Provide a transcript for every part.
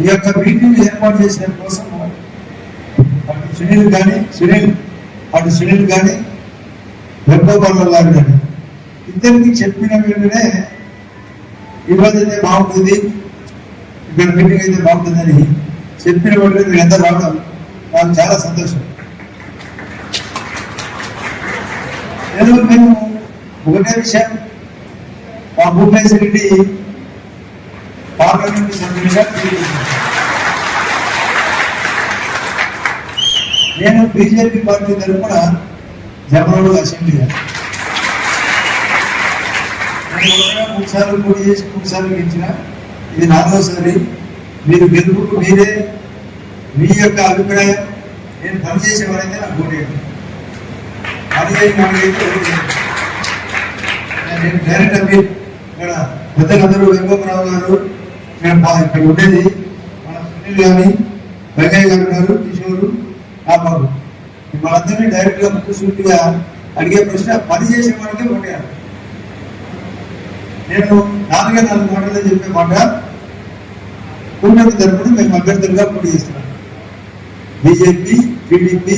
ఈ యొక్క మీటింగ్ ఏర్పాటు చేసిన కోసం అటు సునీల్ కానీ సునీల్ అటు సునీల్ కానీ వెంకటోపాల గారు కానీ ఇద్దరికి చెప్పిన వెంటనే ఇబ్బంది అయితే బాగుంటుంది. ఇక్కడ మీటింగ్ అయితే బాగుంటుందని చెప్పిన వెంటనే మీరు ఎంత రావడం నాకు చాలా సంతోషం. ఏదో మేము ఒకటే విషయం. మా భూపేశ్వర రెడ్డి పార్లమెంట్ సభ్యులుగా నేను బీజేపీ పార్టీ తరఫున జగన్మోహన్ అసెంబ్లీగా నేను మూడు సార్లు పోటీ చేసి మూడు సార్లు గెలిచిన ఇది నాలుగోసారి మీరు గెలుపుకు మీరే మీ యొక్క అభిప్రాయం. నేను పనిచేసేవాడైతే నాకు ఓటేయండి పనిచేయని వాడికైతే ఓటేయండి నేను డైరెక్ట్ అవి ఇక్కడ పెద్దలందరూ వెంకటరావు గారు నేను ఇక్కడ ఉండేది. మన సునీల్ కానీ వెంకయ్య గారు గారు కిషోర్ రాబాబు. మనందరినీ డైరెక్ట్గా ముఖ్యసూటిగా అడిగే ప్రశ్న పని చేసే వాడికే ఓటేయాలి నేను నాలుగే నాలుగు మాటలు చెప్పే మాట. కూటమి తరపున మేము అభ్యర్థులుగా పోటీ చేస్తున్నాం. BJP TDP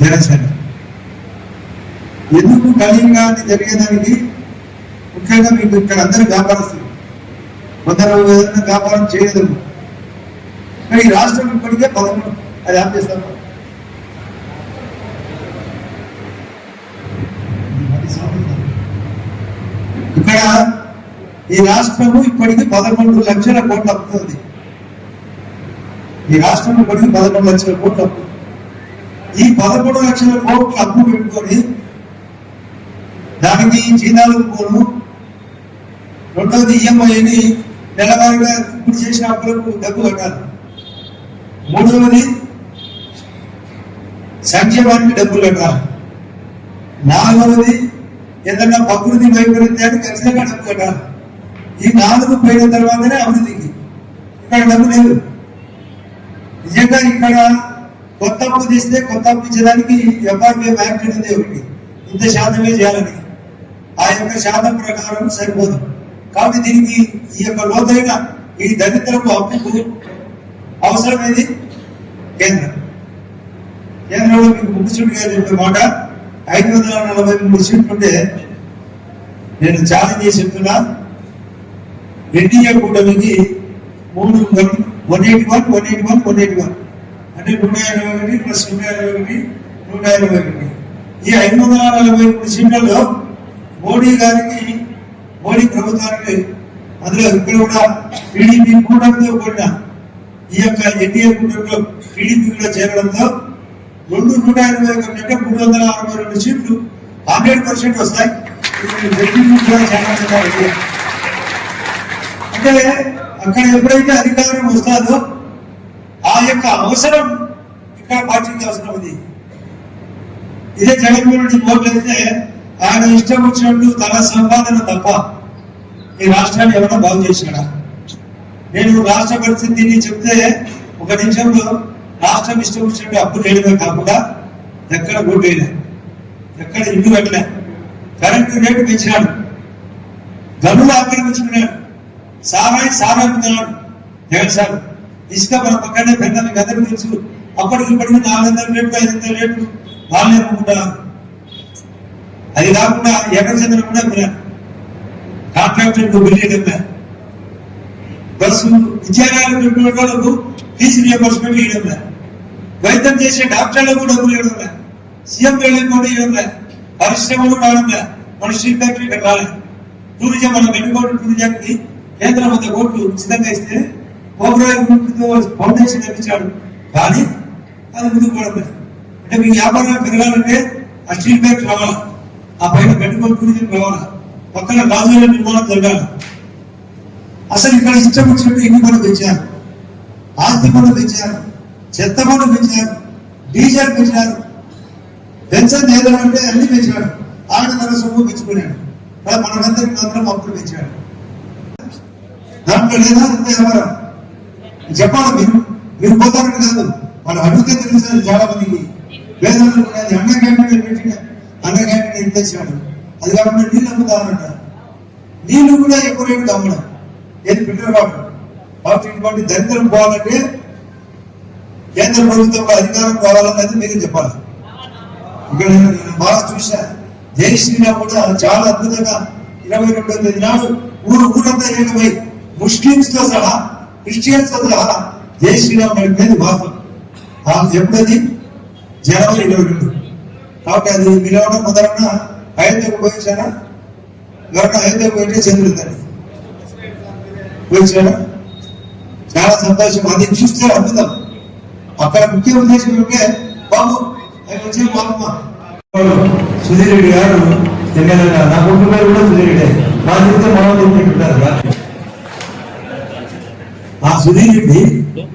Janasena. ఎందుకు కలింగా జరిగేదానికి ముఖ్యంగా మీకు ఇక్కడ అందరూ వ్యాపారస్తులు కొందరు ఏదైనా వ్యాపారం చేయదు. కానీ ఈ రాష్ట్రం ఇప్పటికే పదకొండు. అది ఆప్ ఇక్కడ ఈ రాష్ట్రము ఇప్పటికి పదకొండు లక్షల కోట్లు అమ్ముతుంది. ఈ రాష్ట్రం ఇప్పటికి పదకొండు లక్షల కోట్లు అప్పు ఈ పదకొండు లక్షల కోట్లు అప్పు పెట్టుకొని దానికి జీతాలు పోను. రెండవది ఈఎంఐని నెలవారీగా ఇప్పుడు చేసిన అప్పులకు డబ్బు కట్టాలి. మూడవది సంక్షేమానికి డబ్బులు కట్టాలి. నాలుగవది ఏదన్నా ప్రకృతి వైపరీత్యాన్ని ఖచ్చితంగా డబ్బు కట్టాలి. ఈ నాలుగు పోయిన తర్వాతనే అభివృద్ధికి ఇక్కడ డబ్బు లేదు. నిజంగా ఇక్కడ కొత్త అప్పు తీస్తే కొత్త అప్పు ఇచ్చేదానికి ఎఫ్ఆర్పిఎం బ్యాంక్ ఉంది ఒకటి. ఇంత శాతమే చేయాలని. ఆ యొక్క శాతం ప్రకారం సరిపోదు. కాబట్టి దీనికి ఈ యొక్క లోతైన ఈ దరిద్రపు అప్పుకు అవసరమైంది కేంద్రం. కేంద్రంలో మీకు ముఖ్యమంత్రి గారు చెప్పే మాట ఐదు వందల నలభై మూడు సీట్లు ఉంటే నేను ఛాలెంజ్ చేసి చెప్తున్నా ఎన్డీఏ కూటమికి మూడు one one eighty one one eighty one one eighty one. అంటే నూట ఎనభై ఒకటి ప్లస్ నూట ఎనభై ఒకటి నూట ఎనభై ఒకటి. ఈ ఐదు వందల నలభై మూడు సీట్లలో మోడీ గారికి మోడీ ప్రభుత్వానికి అందులో ఇక్కడ కూడా టీడీపీ కూటమితో కూడిన ఈ యొక్క ఎన్డీఏ కూటమిలో టీడీపీ కూడా చేరడంతో రెండు నూట ఇరవై ఒకటి అంటే మూడు వందల అరవై రెండు సీట్లు హండ్రెడ్ పర్సెంట్ వస్తాయి. అంటే అక్కడ ఎప్పుడైతే అధికారం వస్తుందో ఆ యొక్క అవసరం ఇక్కడ పార్టీకి అవసరం ఉంది. ఇదే జగన్మోహన్ రెడ్డి ఓట్లు అయితే ఆయన ఇష్టం వచ్చినట్టు తన సంపాదన తప్ప ఈ రాష్ట్రాన్ని ఎవరైనా బాగు చేశాడా? నేను రాష్ట్ర పరిస్థితిని చెప్తే ఒక నిమిషంలో రాష్ట్రం ఇష్టం వచ్చినట్టు అప్పు చేయడమే కాకుండా ఎక్కడ ఓటు వేయలే. ఎక్కడ ఇల్లు కట్టలే. కరెంటు రేటు పెంచినాడు. గనులు ఆక్రమించుకున్నాడు. సారాయి సారమ్ముతున్నాడు జగన్ సార్ ఇసుక మన పక్కనే పెద్ద మీకు అందరికీ తెలుసు అప్పటికి ఇప్పటికి నాలుగు వందల రేట్లు ఐదు వందల రేట్లు. వాళ్ళే అమ్ముకుంటారు అది కాకుండా ఎర్రచంద్ర కూడా అమ్మినారు కాంట్రాక్టర్కు బిల్డింగ్ బస్సు విద్యాలయాలు పెట్టుకునే వాళ్ళకు ఫీజు రియంబర్స్మెంట్ ఇవ్వడం వైద్యం చేసే డాక్టర్లకు డబ్బులు ఇవ్వడం సీఎం వెళ్ళకుండా ఇవ్వడం పరిశ్రమలు రావడం మన స్టీల్ ఫ్యాక్టరీ ఇక్కడ రాలే టూరిజం ఎన్ని కోట్లు టూరిజానికి కేంద్రం వంద కోట్లు ఉచితంగా ఇస్తే ఓబరాయ్ ఫౌండేషన్ నిర్మించాడు. కానీ అది ముందుకు పోవడం అంటే మీ వ్యాపారం పెరగాలంటే ఆ స్టీల్ ఫ్యాక్టరీ రావాలా. ఆ పైన గడ్డి టూరిజం రవాణా పక్కన రాజుల నిర్మాణం జరగాలి అసలు ఇక్కడ ఇష్టం వచ్చినట్టు ఇన్ని పనులు పెంచారు ఆస్తి పనులు పెంచారు చెత్త పనులు పెంచారు డీజిల్ పెంచారు పెన్షన్ ఏదంటే అన్ని పెంచాడు ఆడధర సొమ్ము పెంచుకున్నాడు కానీ మనకందరికి మాత్రం అప్పులు పెంచాడు దాంట్లో లేదా అంత వ్యాపారం చెప్పాలి మీరు? మీరు పోతారని కాదు. వాళ్ళు అడిగితే తెలుస్తుంది చాలా మందికి వేదనలు ఉన్నది అన్న క్యాంటీన్ పెట్టిన అన్న క్యాంటీన్ ఎంత అది కాకుండా నీళ్ళు అమ్ముతారంట నీళ్ళు కూడా ఎక్కువ రేటు అమ్మడం. ఏది ఫిల్టర్ వాటర్ కాబట్టి ఇటువంటి దరిద్రం పోవాలంటే కేంద్ర ప్రభుత్వం అధికారం కావాలన్నది మీరే చెప్పాలి. ఇక్కడ నేను బాగా చూసా జై కూడా చాలా అద్భుతంగా ఇరవై రెండో తేదీ నాడు ఊరు ఊరంతా ఏకమై ముస్లింస్తో సహా క్రిస్టియన్స్తో సహా జై నడిపేది వాస్తవం? ఆమె ఎప్పుడది జనవరి ఇరవై రెండు. కాబట్టి అది పిలవడం ఎవరైనా అయోధ్యకు పోయించారా ఎవరైనా అయోధ్యకు పోయింటే చంద్రుందండి పోయించాడా చాలా సంతోషం. అది చూస్తే అద్భుతం. అక్కడ ముఖ్య ఉద్దేశం ఉంటే బాబు ఆయన వచ్చే బాబమ్మ సుధీర్ రెడ్డి గారు. ఎమ్మెల్యే నా కొడుకు పేరు కూడా సుధీర్ రెడ్డి. మా చెప్తే మనం చెప్తుంటారు ఆ సుధీర్ రెడ్డి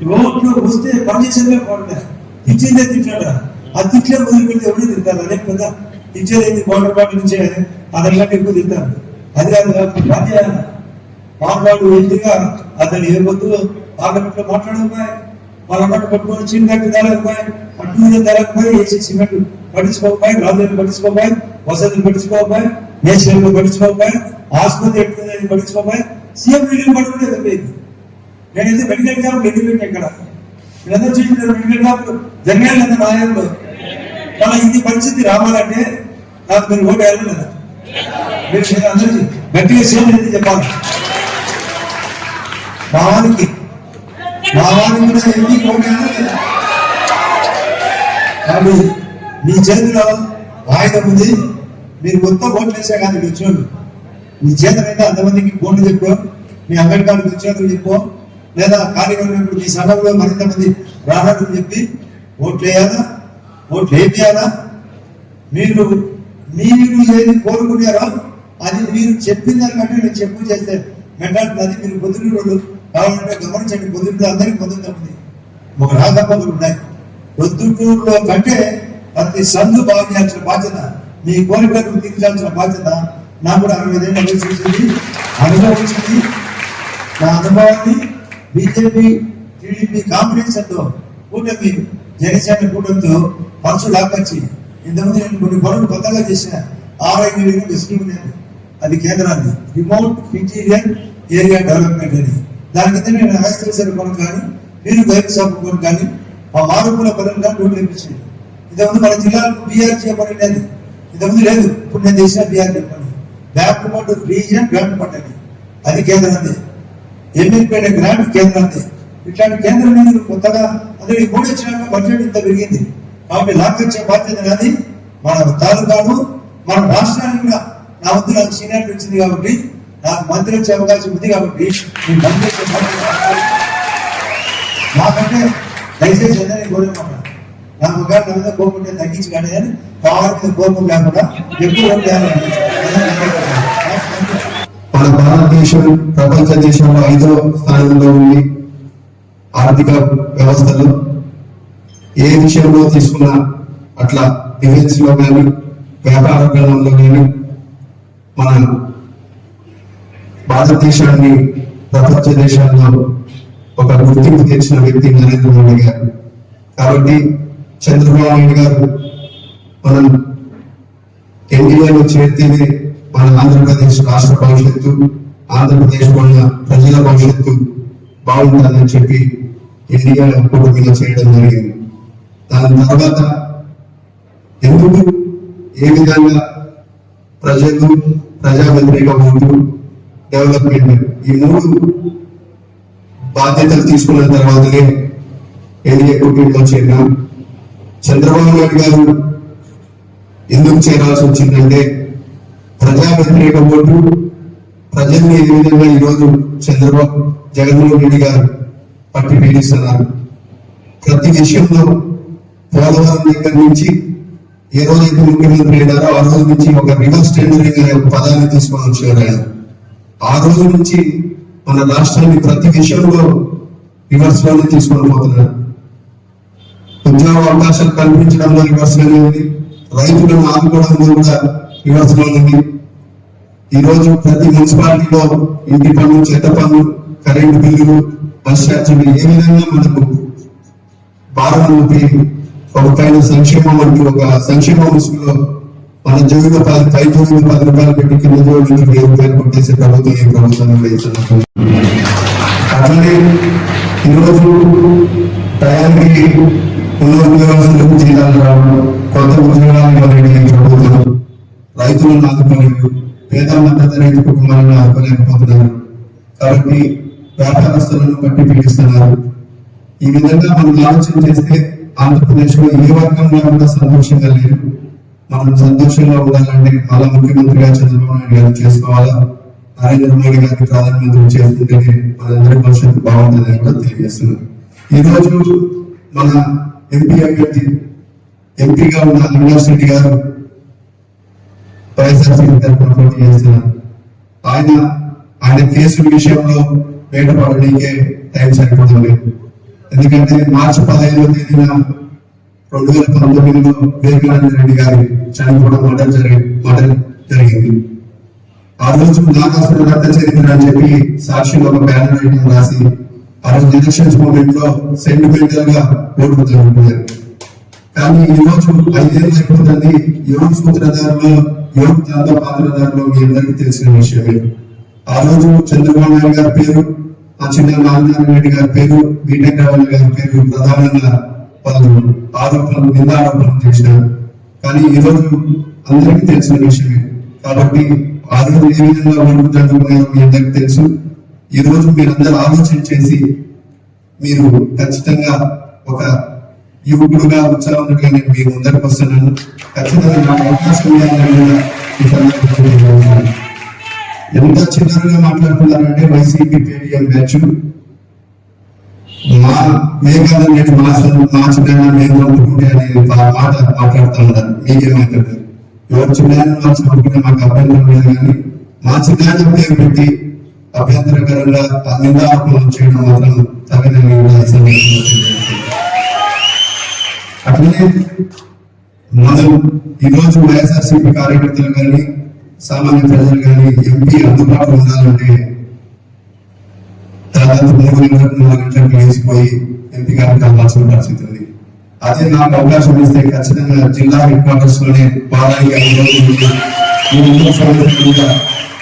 రోడ్లు వస్తే పనిచేసేదే బాగుంటాయి ఇచ్చిందే తింటాడా? ఆ వదిలిపెడితే ఎవరు తింటారు? అదే కదా. ఇచ్చేది బోర్డర్ పార్టీ నుంచే అదనకంటే ఎక్కువ తింటారు. అది కాదు కాబట్టి బాధ్యత మాట్లాడు వ్యక్తిగా అతను ఏ వద్దు పార్లమెంట్లో మాట్లాడకపోయి వాళ్ళ పట్టు పట్టుకొని చిన్న కట్టి తేలకపోయి పట్టు మీద తేలకపోయి వేసి సిమెంట్ పట్టించుకోకపోయి రాజులను పట్టించుకోకపోయి వసతులు పట్టించుకోకపోయి నేషనల్ పట్టించుకోకపోయి ఆసుపత్రి ఎట్టుకుందని పట్టించుకోకపోయి సీఎం మీటింగ్ పట్టుకునేది అయిపోయింది నేనైతే మెడికల్ క్యాంప్ ఎన్ని పెట్టాను ఇక్కడ వీళ్ళందరూ చెప్పినారు మెడికల్ క్యాంప్ జరగాలి కదా నాయంలో మళ్ళీ ఇది పరిస్థితి రావాలంటే నాకు మీరు ఓటు వేయాలి లేదా మీరు మీరు అందరికీ. గట్టిగా సేవ చెప్పాలి. మా వారికి. మా వారికి కూడా ఎన్ని ఓటు వేయాలి? లేదా కాబట్టి మీ చేతిలో వాయిదం ఉంది. మీరు మొత్తం ఓట్లు వేసే కానీ ఇక్కడ చూడండి. మీ చేతనైతే అంతమందికి ఫోన్లు చెప్పు. మీ అంబేద్కర్ వచ్చేందుకు చెప్పు. లేదా ఖాళీగా ఉన్నప్పుడు మీ సభలో మరింత మంది రావాలని చెప్పి ఓట్లు వేయాలా ఓట్లు వేయాలా మీరు మీరు ఏది కోరుకున్నారో అది మీరు చెప్పిన దానికంటే నేను చెప్పు చేస్తే మెంటాలిటీ అది మీరు పొద్దున్న వాళ్ళు కావాలంటే గమనించండి పొద్దున్న అందరికీ పొద్దున్న ఉంది. ఒక రాగపదులు ఉన్నాయి. పొద్దుటూరులో కంటే ప్రతి సందు బాగు చేయాల్సిన బాధ్యత మీ కోరికలకు తీర్చాల్సిన బాధ్యత నాకు కూడా అరవై ఐదేళ్ళ అనుభవించింది అనుభవించింది. నా అనుభవాన్ని బీజేపీ టీడీపీ కాంబినేషన్తో కూటమి జనసేన కూటమితో మనసు లాక్కొచ్చి ఇంతకుముందు నేను కొన్ని పనులు కొత్తగా చేసిన ఆరోగ్య డిస్ట్రిబ్యూషన్ అది కేంద్రాన్ని. రిమోట్ ఇంటీరియర్ ఏరియా డెవలప్మెంట్ అని. దాని కింద నేను అగస్త్యేశ్వర కొను కానీ నేను బయట షాప్ కొను కానీ మా మారుమూల పరంగా కానీ రోడ్లు వేపించింది ఇంతకుముందు మన జిల్లాలో బీఆర్జీ పని లేదు ఇంతకుముందు లేదు. ఇప్పుడు నేను చేసిన బీఆర్జీ పని. బ్యాక్ రీజియన్ బ్యాక్ ఫండ్ అని. అది కేంద్రాన్ని. ఎన్నికైన గ్రాంట్ కేంద్రాన్ని. ఇట్లాంటి కేంద్రం నిధులు కొత్తగా అదే ఈ మూడు వచ్చినాక బడ్జెట్ ఇంత పెరిగింది. కాబట్టి లాక్కొచ్చే బాధ్యత కానీ మన తాలూకాను మన రాష్ట్రానికి కూడా నా వద్దు నాకు సీనియర్ వచ్చింది కాబట్టి నాకు మంత్రి వచ్చే అవకాశం ఉంది కాబట్టి నేను మంత్రి నాకంటే దయచేసి అందరినీ కోరేమాట నాకు ఒక నా మీద కోపం తగ్గించి కానీ కానీ కావాలి కోపం లేకుండా ఎక్కువ మన భారతదేశం ప్రపంచ దేశంలో ఐదో స్థానంలో ఉంది ఆర్థిక వ్యవస్థలో ఏ విషయంలో తీసుకున్నా అట్లా డిఫెన్స్లో కానీ వ్యాపార రంగంలో కానీ మన భారతదేశాన్ని ప్రపంచ దేశాల్లో ఒక గుర్తింపు తెచ్చిన వ్యక్తి నరేంద్ర మోడీ గారు. కాబట్టి చంద్రబాబు నాయుడు గారు మనం ఎన్డీఏలో చేరితేనే మన ఆంధ్రప్రదేశ్ రాష్ట్ర భవిష్యత్తు ఆంధ్రప్రదేశ్ ఉన్న ప్రజల భవిష్యత్తు బాగుంటుందని చెప్పి ఎన్డీఏలో కూటమిలో చేయడం జరిగింది. దాని తర్వాత ఎందుకు ఏ విధంగా ప్రజలు ప్రజా వ్యతిరేక ఓటు డెవలప్మెంట్ ఈ మూడు బాధ్యతలు తీసుకున్న తర్వాతనే ఎన్డీఏ కూటమిలో చేరినాం. చంద్రబాబు నాయుడు గారు ఎందుకు చేరాల్సి వచ్చిందంటే ప్రజా వ్యతిరేక ఓటు ప్రజల్ని ఏ విధంగా ఈరోజు చంద్రబాబు జగన్మోహన్ రెడ్డి గారు పట్టి పీడిస్తున్నారు? ప్రతి విషయంలో పోలవరం దగ్గర నుంచి ఏ రోజైతే ముఖ్యమంత్రి అయినారో ఆ రోజు నుంచి ఒక రివర్స్ టెండరింగ్ అనే పదాన్ని తీసుకొని వచ్చారు ఆయన. ఆ రోజు నుంచి మన రాష్ట్రాన్ని ప్రతి విషయంలో రివర్స్లోనే తీసుకొని పోతున్నారు. ఉద్యోగ అవకాశాలు కల్పించడంలో రివర్స్లోనే ఉంది. రైతులను ఆదుకోవడంలో కూడా రివర్స్లో ఉంది ఈ ప్రతి మున్సిపాలిటీలో ఇంటి పన్ను చెత్త పన్ను కరెంటు బిల్లులు బస్ ఛార్జీలు ఏ విధంగా మనకు భారం ఊపి ఒక పైన సంక్షేమం అంటూ ఒక సంక్షేమ ముసుగులో మన జోగిలో పది పై జోగిలో పది రూపాయలు పెట్టి కింద జోగిలో వెయ్యి రూపాయలు కొట్టేసే ప్రభుత్వం ఈ ప్రభుత్వం అట్లనే ఈరోజు టయానికి ఉన్న ఉద్యోగస్తులకు జీతాలు రావడం కొత్త ఉద్యోగాలు ఇవ్వలేదు ప్రభుత్వం రైతులను ఆదుకోలేదు పేద మద్దతు రైతు కుటుంబాలను ఆదుకోలేకపోతున్నారు. కాబట్టి వ్యాపారస్తులను బట్టి పీడిస్తున్నారు. ఈ విధంగా మనం ఆలోచన చేస్తే ఆంధ్రప్రదేశ్లో ఏ వర్గంలో కూడా సంతోషంగా లేరు. మనం సంతోషంగా ఉండాలంటే మళ్ళా ముఖ్యమంత్రిగా చంద్రబాబు నాయుడు గారు చేసుకోవాలా? నరేంద్ర మోడీ గారికి ప్రధానమంత్రి చేసుకుంటేనే మనందరి భవిష్యత్తు బాగుంటుందని కూడా తెలియజేస్తున్నారు. ఈరోజు రోజు మన ఎంపీ అభ్యర్థి ఎంపీగా ఉన్న అవినాష్ రెడ్డి గారు వైఎస్ఆర్సీపీ తరఫున పోటీ చేస్తున్నారు ఆయన ఆయన కేసుల విషయంలో బయటపడడానికే టైం సరిపోవడం లేదు. ఎందుకంటే మార్చి పదహైదు తేదీన రెండు వేల పంతొమ్మిదిలో వివేకానంద రెడ్డి గారి చనిపోవడం మర్డర్ జరిగి మర్డర్ జరిగింది. ఆ రోజు నాగాసుర రక్త చరిత్ర అని చెప్పి సాక్షిలో ఒక బ్యానర్ ఐటమ్ రాసి ఆ రోజు ఎలక్షన్స్ మూమెంట్లో సెంటిమెంటల్గా ఓట్లు జరుగుతున్నారు కానీ ఈ రోజు ఐదేళ్ళు అయిపోతుంది యోగ సూత్రధారంలో యోగ దాంతో పాత్రధారలో మీ అందరికీ తెలిసిన విషయమే ఆ రోజు చంద్రబాబు నాయుడు గారి పేరు ఆ చిన్న నారాయణ రెడ్డి గారి పేరు బీటెక్ రావణ గారి పేరు ప్రధానంగా వాళ్ళు ఆరోపణలు నింద ఆరోపణలు చేశారు. కానీ ఈ రోజు అందరికీ తెలిసిన విషయమే కాబట్టి ఆ రోజు ఏ విధంగా ఓట్లు జరుగుతున్నాయో మీ అందరికీ తెలుసు. ఈ రోజు మీరందరూ ఆలోచన చేసి మీరు ఖచ్చితంగా ఒక యువకుడుగా ఉత్సాహంగా నేను మీ ముందరికి వస్తున్నాను ఖచ్చితంగా నాకు అవకాశం ఎంత చిన్నగా మాట్లాడుతున్నారంటే వైసీపీ పేటీఎం బ్యాచ్ మా మేఘాలను నేను మా సొంత మా చిన్న మేము అనుకుంటే అనే మాట మాట్లాడుతూ ఉన్నారు మీకేమైతుంది ఎవరు చిన్న వాళ్ళు మాకు అభ్యంతరం లేదు కానీ మా చిన్న పేరు పెట్టి అభ్యంతరకరంగా ఆ నిందాపనం చేయడం మాత్రం తగదని అట్లనే మనం ఈరోజు వైఎస్ఆర్సీపీ కార్యకర్తలు కానీ సామాన్య ప్రజలు కానీ ఎంపీ అందుబాటులో ఉండాలంటే దాదాపు మూడు గంటలకు నాలుగు గంటలకు లేచిపోయి ఎంపీ గారికి కావాల్సిన పరిస్థితి ఉంది. అదే నాకు అవకాశం ఇస్తే ఖచ్చితంగా జిల్లా హెడ్ క్వార్టర్స్లోనే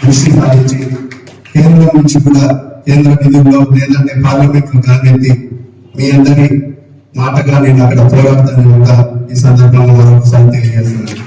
దృష్టి సాధించి కేంద్రం నుంచి కూడా కేంద్ర నిధుల్లో లేదంటే పార్లమెంట్లో కానీ మీ అందరి మాటగా నేను అక్కడ పోరాడతానని కూడా ఈ సందర్భంగా మరొకసారి తెలియజేస్తున్నాను